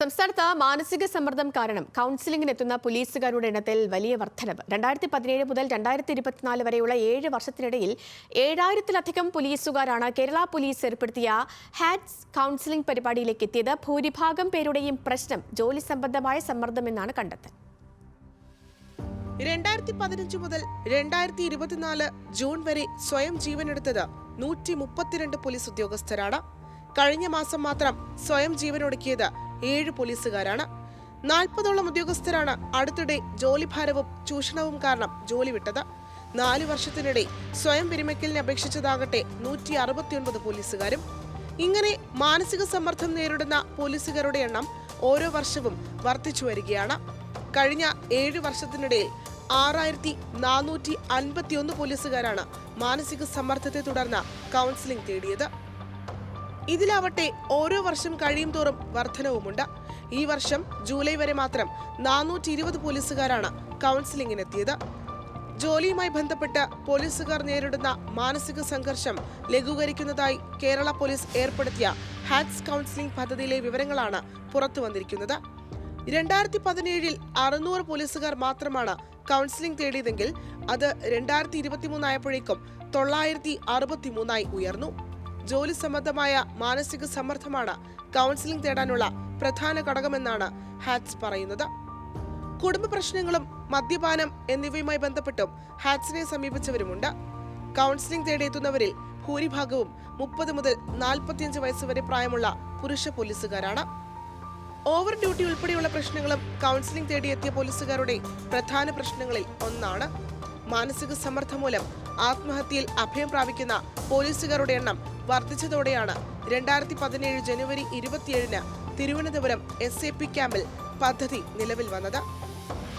സംസ്ഥാനത്ത് മാനസിക സമ്മർദ്ദം കാരണം കൗൺസിലിംഗിന് എത്തുന്ന പോലീസുകാരുടെ എണ്ണത്തിൽ വലിയ വർധനവ്. രണ്ടായിരത്തി പതിനേഴ് മുതൽ രണ്ടായിരത്തി ഇരുപത്തിനാല് വരെയുള്ള ഏഴ് വർഷത്തിനിടയിൽ ഏഴായിരത്തിലധികം പോലീസുകാരാണ് കേരള പോലീസ് ഏർപ്പെടുത്തിയ ഹാറ്റ്സ് കൗൺസിലിംഗ് പരിപാടിയിലേക്ക് എത്തിയത്. ഭൂരിഭാഗം പേരുടെയും പ്രശ്നം ജോലി സംബന്ധമായ സമ്മർദ്ദമെന്നാണ് കണ്ടെത്തൽ. രണ്ടായിരത്തി പതിനഞ്ച് മുതൽ രണ്ടായിരത്തി ഇരുപത്തിനാല് ജൂൺ വരെ സ്വയം ജീവനെടുത്തത് നൂറ്റി മുപ്പത്തിരണ്ട് പോലീസ് ഉദ്യോഗസ്ഥരാണ്. കഴിഞ്ഞ മാസം മാത്രം സ്വയം ജീവനൊടുക്കിയത് ഏഴ് പോലീസുകാരാണ്. നാൽപ്പതോളം ഉദ്യോഗസ്ഥരാണ് അടുത്തിടെ ജോലിഭാരവും ചൂഷണവും കാരണം ജോലി വിട്ടത്. നാലു വർഷത്തിനിടെ സ്വയം വിരമിക്കലിന് അപേക്ഷിച്ചതാകട്ടെ നൂറ്റി അറുപത്തിയൊൻപത് പോലീസുകാരും. ഇങ്ങനെ മാനസിക സമ്മർദ്ദം നേരിടുന്ന പോലീസുകാരുടെ എണ്ണം ഓരോ വർഷവും വർദ്ധിച്ചു വരികയാണ്. കഴിഞ്ഞ ഏഴ് വർഷത്തിനിടയിൽ ആറായിരത്തി നാനൂറ്റി അൻപത്തിയൊന്ന് പോലീസുകാരാണ് മാനസിക സമ്മർദ്ദത്തെ തുടർന്ന് കൗൺസിലിംഗ് തേടിയത്. ഇതിലാവട്ടെ ഓരോ വർഷം കഴിയും തോറും വർധനവുമുണ്ട്. ഈ വർഷം ജൂലൈ വരെ മാത്രം നാനൂറ്റി ഇരുപത് പോലീസുകാരാണ് കൗൺസിലിംഗിനെത്തിയത് ജോലിയുമായി ബന്ധപ്പെട്ട് പോലീസുകാർ നേരിടുന്ന മാനസിക സംഘർഷം ലഘൂകരിക്കുന്നതായി കേരള പോലീസ് ഏർപ്പെടുത്തിയ ഹാറ്റ്സ് കൗൺസിലിംഗ് പദ്ധതിയിലെ വിവരങ്ങളാണ് പുറത്തു വന്നിരിക്കുന്നത് രണ്ടായിരത്തി പതിനേഴിൽ അറുന്നൂറ് പോലീസുകാർ മാത്രമാണ് കൗൺസിലിംഗ് തേടിയതെങ്കിൽ അത് രണ്ടായിരത്തി ഇരുപത്തിമൂന്നായപ്പോഴേക്കും തൊള്ളായിരത്തി അറുപത്തിമൂന്നായി ഉയർന്നു. ജോലി സംബന്ധമായ മാനസിക സമ്മർദ്ദമാണ് കൗൺസിലിംഗ് തേടാനുള്ള പ്രധാന ഘടകമെന്നാണ് ഹാറ്റ്സ് പറയുന്നത്. കുടുംബ പ്രശ്നങ്ങളും മദ്യപാനം എന്നിവയുമായി ബന്ധപ്പെട്ടും ഹാറ്റ്സിനെ സമീപിച്ചവരുമുണ്ട്. കൗൺസിലിംഗ് തേടിയെത്തുന്നവരിൽ ഭൂരിഭാഗവും മുപ്പത് മുതൽ നാൽപ്പത്തിയഞ്ച് വയസ്സ് വരെ പ്രായമുള്ള പുരുഷ പോലീസുകാരാണ്. ഓവർ ഡ്യൂട്ടി ഉൾപ്പെടെയുള്ള പ്രശ്നങ്ങളും കൗൺസിലിംഗ് തേടിയെത്തിയ പോലീസുകാരുടെ പ്രധാന പ്രശ്നങ്ങളിൽ ഒന്നാണ് മാനസിക സമ്മർദ്ദം മൂലം ആത്മഹത്യയിൽ അഭയം പ്രാപിക്കുന്ന പോലീസുകാരുടെ എണ്ണം വർദ്ധിച്ചതോടെയാണ് രണ്ടായിരത്തി പതിനേഴ് ജനുവരി ഇരുപത്തിയേഴിന് തിരുവനന്തപുരം എസ് എ പി ക്യാമ്പിൽ പദ്ധതി നിലവിൽ വന്നത്.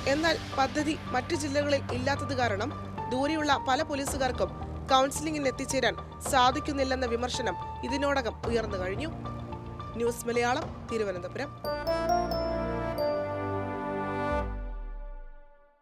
എന്നാൽ പദ്ധതി മറ്റു ജില്ലകളിൽ ഇല്ലാത്തത് കാരണം ദൂരെയുള്ള പല പോലീസുകാർക്കും കൗൺസിലിംഗിന് എത്തിച്ചേരാൻ സാധിക്കുന്നില്ലെന്ന വിമർശനം ഇതിനോടകം ഉയർന്നു കഴിഞ്ഞു. ന്യൂസ് മലയാളം തിരുവനന്തപുരം.